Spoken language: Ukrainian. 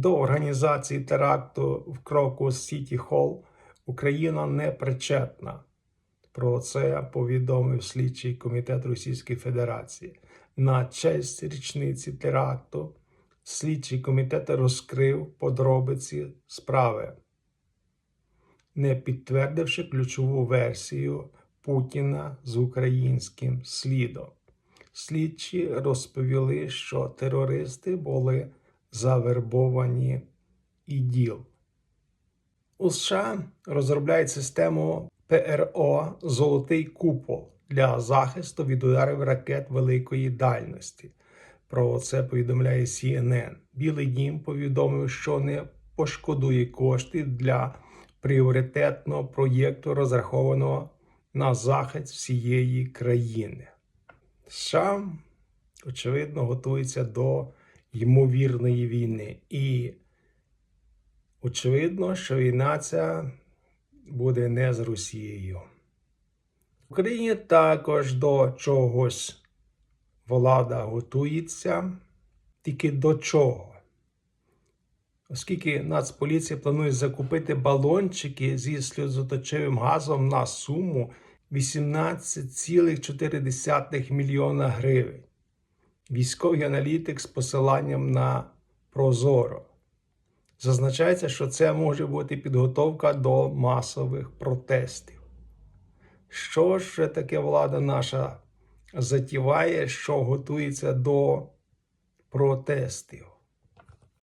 До організації теракту в Кроку Сіті Холл Україна не причетна. Про це повідомив слідчий комітет Російської Федерації. На честь річниці теракту слідчий комітет розкрив подробиці справи, не підтвердивши ключову версію Путіна з українським слідом. Слідчі розповіли, що терористи були завербовані іділ. У США розробляють систему ПРО Золотий купол для захисту від ударів ракет великої дальності. Про це повідомляє CNN. Білий дім повідомив, що не пошкодує коштів для пріоритетного проєкту, розрахованого на захист всієї країни. США, очевидно, готується до ймовірної війни. І очевидно, що війна ця буде не з Росією. В Україні також до чогось влада готується, тільки до чого. Оскільки Нацполіція планує закупити балончики зі сльозоточивим газом на суму 18,4 мільйона гривень. Військовий аналітик з посиланням на Прозоро. Зазначається, що це може бути підготовка до масових протестів. Що ж таке влада наша затіває, що готується до протестів?